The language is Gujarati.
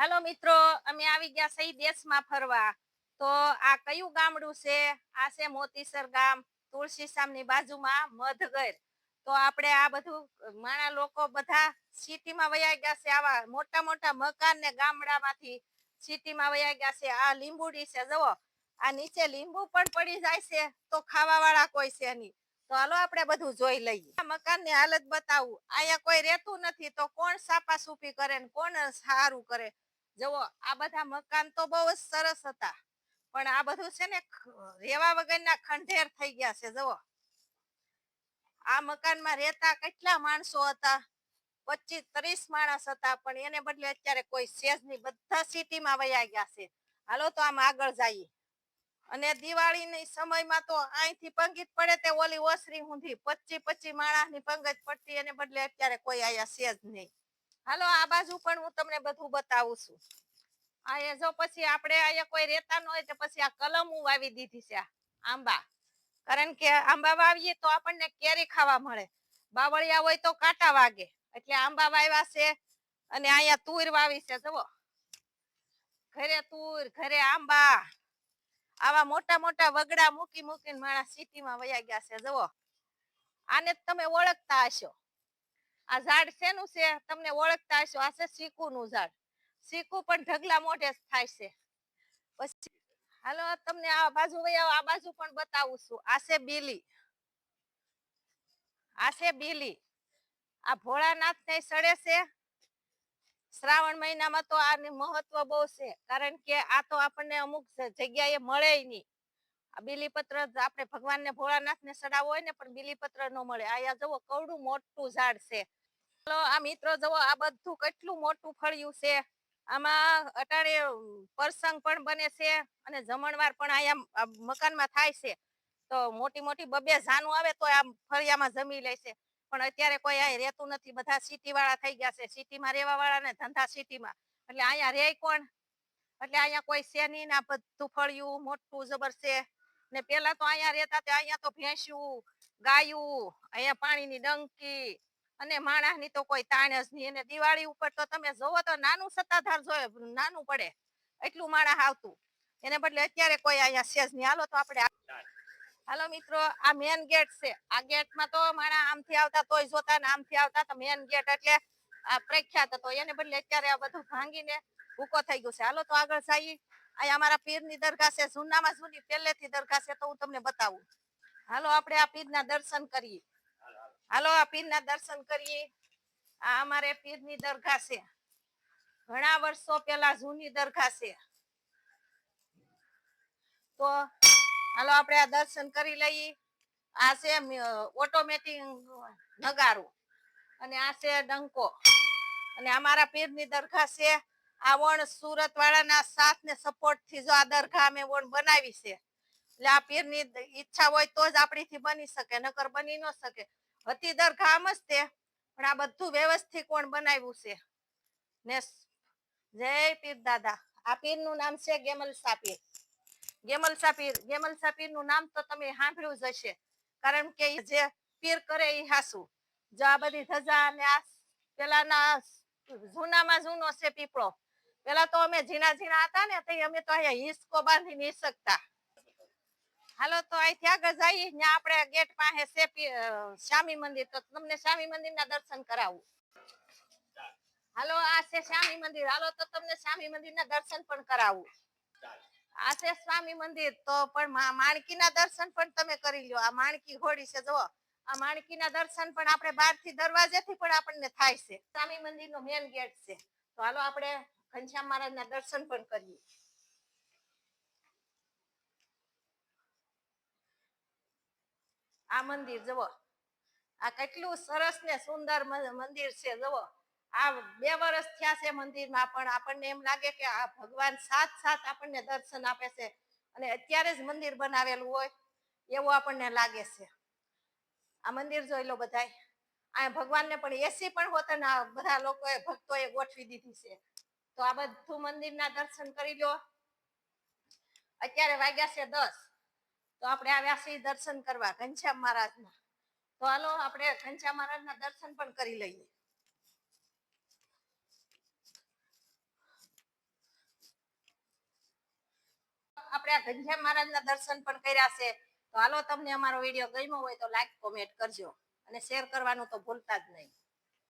હાલો મિત્રો, અમે આવી ગયા સહી દેશમાં ફરવા. તો આ કયું ગામડું છે? આ છે મોતીસર ગામ તુલસીશામની બાજુમાં મધગર. તો આપણે આ બધું, માણા લોકો બધા સિટીમાં વયા ગયા છે આવા મોટા મોટા મકાન ને ગામડામાંથી સિટીમાં વયા ગયા છે. આ લીંબુડી છે, જુઓ. આ નીચે લીંબુ પણ પડી જાય છે, તો ખાવા વાળા કોઈ છે નહીં. તો હાલો આપણે બધું જોઈ લઈએ. આ મકાનની હાલત બતાવું. અહીંયા કોઈ રહેતું નથી, તો કોણ સાપા સૂપી કરે ને કોણ સારું કરે? જુઓ, આ બધા મકાન તો બહુ જ સરસ હતા. પણ આ બધું છે ને રેવા વગરના ખંડેર થઈ ગયા છે, જુઓ. આ મકાનમાં રહેતા કેટલા માણસો હતા? પચીસ, ત્રીસ માણસ હતા, પણ એને બદલે અત્યારે કોઈ સેજ નહીં. બધા સિટીમાં વયા ગયા છે. હાલો તો આમ આગળ જઈએ. અને દિવાળીની સમયમાં તો અહીંથી પંગીત પડે તે ઓલી ઓસરી ઊંધી. પચી પચી માણસની પંગત પડતી, એને બદલે અત્યારે કોઈ આયા સેજ નહીં. હાલો, આ બાજુ પણ હું તમને બધું બતાવું છું. અહીંયા જો પછી આપણે અહીંયા કોઈ રહેતા ન હોય તો પછી આ કલમું વાવી દીધી છે આંબા. કારણ કે આંબા વાવીએ તો આપણને કેરી ખાવા મળે. બાવળિયા હોય તો કાંટા વાગે. એટલે આંબા વાવ્યા છે અને અહીંયા તુર વાવી છે, જુઓ. ઘરે તુર, ઘરે આંબા. આવા મોટા મોટા વગડા મૂકી મૂકીને માણસ સિટીમાં વયા ગયા છે, જુઓ. આને તમે ઓળખતા હશો. આ ઝાડ શેનું છે? તમને ઓળખતા હશો. આ છે ચીકુનું ઝાડ. સીકુ પણ ઢગલા મોઢે થાય છે. પછી હાલો તમને આ બાજુ આ બાજુ પણ બતાવું છું. આ છે બીલી. આ છે બીલી. આ ભોળાનાથ ને સડે છે. શ્રાવણ મહિનામાં તો આની મહત્વ બહુ છે. કારણ કે આ તો આપણને અમુક જગ્યાએ મળે નહીં. આ બીલીપત્ર આપણે ભગવાનને ભોળાનાથને સડાવો હોય ને, પણ બીલીપત્ર ન મળે. આ જુઓ, કવડું મોટું ઝાડ છે. આ મિત્રો જુઓ, આ બધું કેટલું મોટું ફળ્યું છે. આમાં અટાણે પ્રસંગ પણ બને છે અને જમણવાર પણ અહીંયા મકાનમાં થાય છે. તો મોટી મોટી બબે જાનું આવે તો આ ફળિયામાં જમી લે છે. પણ અત્યારે કોઈ અહીં રહેતું નથી. બધા સિટી વાળા થઈ ગયા છે. સિટીમાં રહેવા વાળા ને ધંધા સિટીમાં. એટલે અહીંયા રે કોણ? એટલે અહીંયા કોઈ છે નહીં ને આ બધું ફળિયું, મોટું જબર છે. ને પેલા તો અહીંયા રહેતા તે અહીંયા તો ભેંસ્યું ગાયું, અહીંયા પાણીની ડંકી અને માણસની તો કોઈ તાણ જ નહીં. અને દિવાળી ઉપર તો તમે જોવો તો નાનું સત્તાધાર જોયે નાનું પડે, એટલું માણસ આવતું. એને બદલે અત્યારે કોઈ અહીંયા સેજ નહીં. હાલો તો આપણે હાલો મિત્રો, આ મેન ગેટ છે. આ ગેટમાં તો માણા આમથી આવતા તોય જોતા ને આમથી આવતા તો મેન ગેટ એટલે આ પ્રખ્યાત હતો. એને બદલે અત્યારે આ બધું ભાંગીને ભૂકો થઈ ગયું છે. હાલો તો આગળ જઈએ. અહીંયા અમારા પીરની દરગાહ છે. જૂનામાં જૂની પહેલેથી દરગાહ છે તો હું તમને બતાવું. હાલો આપણે આ પીરના દર્શન કરીએ. હાલો, આ પીરના દર્શન કરીએ. આ અમારે પીરની દરગાહ છે. ઘણા વર્ષો પહેલા જૂની દરગાહ છે. તો હાલો, આપણે આ દર્શન કરી લઈએ. આ છે ઓટોમેટિક નગારું. અને આ છે ડંકો. અને અમારા પીરની દરગાહ છે. આ વણ સુરત વાળાના સાથ ને સપોર્ટથી જો આ દરગાહ અમે વણ બનાવી છે. એટલે આ પીરની ઈચ્છા હોય તો જ આપણીથી બની શકે, નકર બની ન શકે. હતી દરખામ જ તે. પણ આ બધું વ્યવસ્થિત કોણ બનાવ્યું છે? ને જય પીર દાદા. આ પીરનું નામ છે ગેમલ સાપીર. ગેમલ સાપીર. ગેમલ સાપીરનું નામ તો તમે સાંભળ્યું જ હશે. કારણ કે જે પીર કરે એ હાસુ. જો આ બધી ધજા ને આ પેલાના જૂનામાં જૂનો છે પીપળો. પેલા તો અમે ઝીણા ઝીણા હતા ને તો અમે તો અહીંયા હિસકો બાંધી નહીં શકતા હાલો, તો અહીંથી આગળ ત્યાં આપણે ગેટ પાસે છે શ્યામી મંદિર. તો તમને શ્યામી મંદિરના દર્શન કરાવું. હાલો, આ છે શ્યામી મંદિર. હાલો, તો તમને શ્યામી મંદિરના દર્શન પણ કરાવું. આ છે સ્વામી મંદિર. તો પણ માણકી માણકીના દર્શન પણ તમે કરી લ્યો. આ માણકી ઘોડી છે, જુઓ. આ માણકીના દર્શન પણ આપણે બહારથી દરવાજેથી પણ આપણને થાય છે. સ્વામી મંદિર નો મેન ગેટ છે. તો હાલો, આપણે ઘનશ્યામ મહારાજ ના દર્શન પણ કરીએ. આ મંદિર જવો આ કેટલું સરસ ને સુંદર મંદિર છે જવો આ બે વર્ષ થયા છે મંદિરમાં, પણ આપણને એમ લાગે કે આ ભગવાન સાથ સાથ આપણને દર્શન આપે છે અને અત્યારે જ મંદિર બનાવેલું હોય એવું આપણને લાગે છે. આ મંદિર જોઈ લો બધાય. આ ભગવાનને પણ એસી પણ હોત ને બધા લોકોએ ભક્તોએ ગોઠવી દીધી છે. તો આ બધું મંદિરના દર્શન કરી લો. અત્યારે વાગ્યા છે દસ. તો આપણે આવ્યા છીએ દર્શન કરવા ઘનશ્યામ મહારાજ ના તો હાલો, આપણે ઘનશ્યામ મહારાજના દર્શન પણ કરી લઈએ. આપણે આ ઘનશ્યામ મહારાજના દર્શન પણ કર્યા છે. તો હાલો, તમને અમારો વીડિયો ગમ્યો હોય તો લાઈક કોમેન્ટ કરજો. અને શેર કરવાનું તો ભૂલતા જ નહીં.